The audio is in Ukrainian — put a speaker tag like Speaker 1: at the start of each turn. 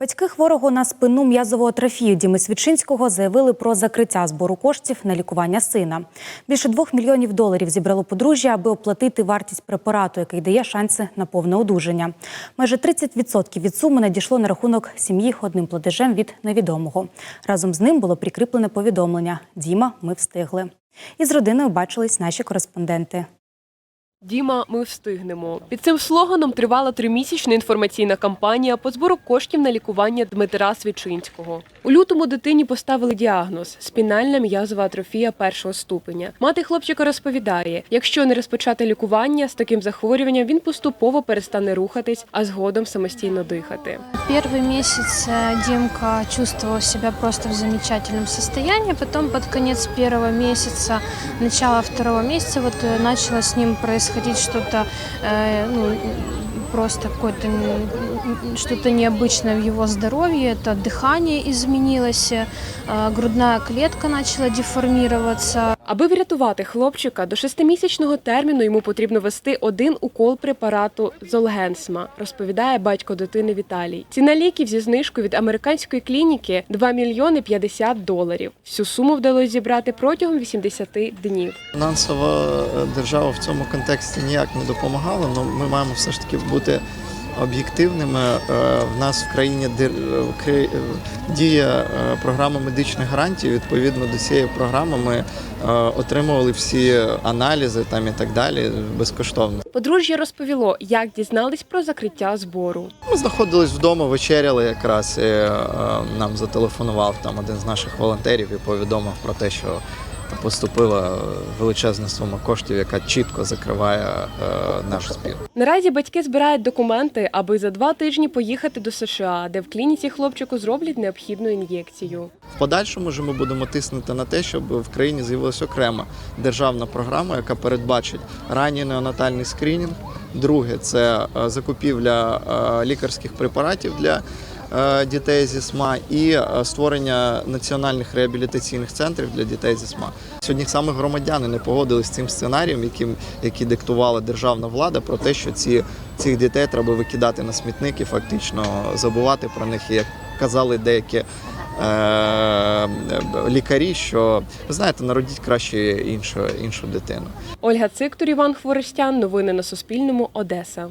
Speaker 1: Батьки хворого на спинну м'язову атрофію Діми Свідчинського заявили про закриття збору коштів на лікування сина. Більше двох мільйонів доларів зібрало подружжя, аби оплатити вартість препарату, який дає шанси на повне одужання. Майже 30% від суми надійшло на рахунок сім'ї одним платежем від невідомого. Разом з ним було прикріплене повідомлення: Діма, ми встигли. Із родиною бачились наші кореспонденти.
Speaker 2: Діма, ми встигнемо. Під цим слоганом тривала тримісячна інформаційна кампанія по збору коштів на лікування Дмитра Свічинського. У лютому дитині поставили діагноз спінальна м'язова атрофія першого ступеня. Мати хлопчика розповідає: якщо не розпочати лікування з таким захворюванням, він поступово перестане рухатись, а згодом самостійно дихати.
Speaker 3: Первый месяц э, Димка чувствовал себя просто в замечательном состоянии. Потом под конец первого месяца, начало второго месяца, вот э, начало с ним происходить что-то, э, ну, просто какое-то м, м, что-то необычное в его здоровье. Это дыхание изменилось, э, грудная клетка начала деформироваться.
Speaker 2: Аби врятувати хлопчика, до шестимісячного терміну йому потрібно вести один укол препарату Золгенсма, розповідає батько дитини Віталій. Ціна ліків зі знижкою від американської клініки 2 мільйони 50 доларів. Всю суму вдалося зібрати протягом 80 днів.
Speaker 4: Фінансова е, держава в цьому контексті ніяк не допомагала, але ми маємо все ж таки бути об'єктивними. Е, В нас в країні е, діє е, програма медичних гарантій. Відповідно до цієї програми ми отримували всі аналізи там і так далі безкоштовно.
Speaker 2: Подружжя розповіло, як дізнались про закриття збору.
Speaker 4: Ми знаходились вдома, вечеряли якраз. І, нам зателефонував там один з наших волонтерів і повідомив про те, що поступила величезна сума коштів, яка чітко закриває е, наш збір.
Speaker 2: Наразі батьки збирають документи, аби за два тижні поїхати до США, де в клініці хлопчику зроблять необхідну ін'єкцію.
Speaker 4: В подальшому ж ми будемо тиснути на те, щоб в країні з'явилася окрема державна програма, яка передбачить ранній неонатальний скринінг. Друге це е, закупівля е, лікарських препаратів для дітей зі СМА і е, створення національних реабілітаційних центрів для дітей зі СМА. Сьогодні саме громадяни не погодились з цим сценарієм, яким який диктувала державна влада, про те, що ці цих дітей треба викидати на смітники, фактично забувати про них. Як казали деякі е, лікарі, що ви знаєте, народіть краще іншу, іншу дитину.
Speaker 2: Ольга Циктор, Іван Хворостян. Новини на Суспільному. Одеса.